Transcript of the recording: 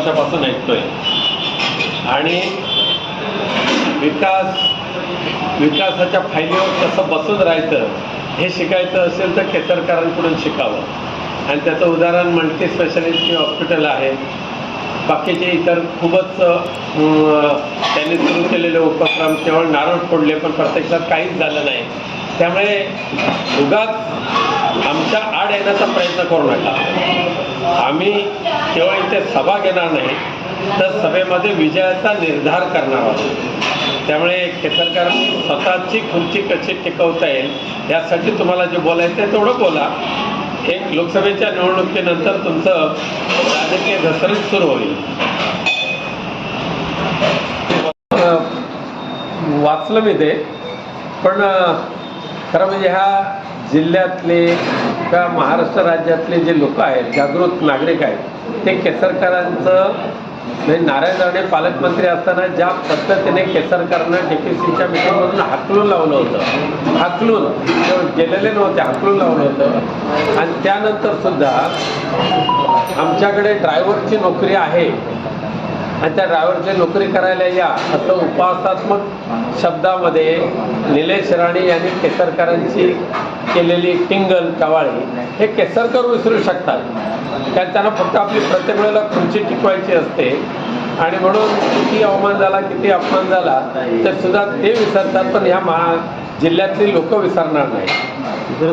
वर्षापासून ऐकतोय. आणि विकास विकासाच्या फायलीवर कसं बसून राहायचं हे शिकायचं असेल तर केसरकरांकडून शिकावं. आणि त्याचं उदाहरण मल्टी स्पेशालिटी हॉस्पिटल आहे. बाकीचे इतर खूपच त्यांनी सुरू केलेले उपक्रम केवळ नारळ फोडले पण प्रत्यक्षात काहीच झालं नाही. त्यामुळे उगाच आमच्या आड येण्याचा प्रयत्न करू नका. आम्ही केव्हा इथे सभा घेणार नाही तर सभेमध्ये विजयाचा निर्धार करणार आहोत. त्यामुळे केसरकर स्वतःची खुर्ची कशी टिकवता येईल यासाठी तुम्हाला जे बोलायचं आहे तेवढं बोला. एक लोकसभेच्या निवडणुकीनंतर तुमचं राजकीय घसरण सुरू होईल. वाचलं मी ते पण खरं म्हणजे ह्या जिल्ह्यातले किंवा महाराष्ट्र राज्यातले जे लोक आहेत जागृत नागरिक आहेत ते केसरकरांचं म्हणजे नारायण राणे पालकमंत्री असताना ज्या पद्धतीने केसरकरांना डी पी सीच्या मिटिंगमधून हाकलून लावलं होतं हाकलून गेलेले नव्हते हाकलून लावलं होतं. आणि त्यानंतर सुद्धा आमच्याकडे ड्रायव्हरची नोकरी आहे. आणि त्या ड्रायव्हरची नोकरी करायला या असं उपहासात्मक शब्दामध्ये निलेश राणे यांनी केसरकरांची केलेली टिंगल कवाळी हे केसरकर विसरू शकतात. कारण त्यांना फक्त आपली प्रत्येक वेळेला खुर्ची टिकवायची असते. आणि म्हणून किती अवमान झाला किती अपमान झाला तर सुद्धा ते विसरतात पण ह्या महा जिल्ह्यातली लोक विसरणार नाही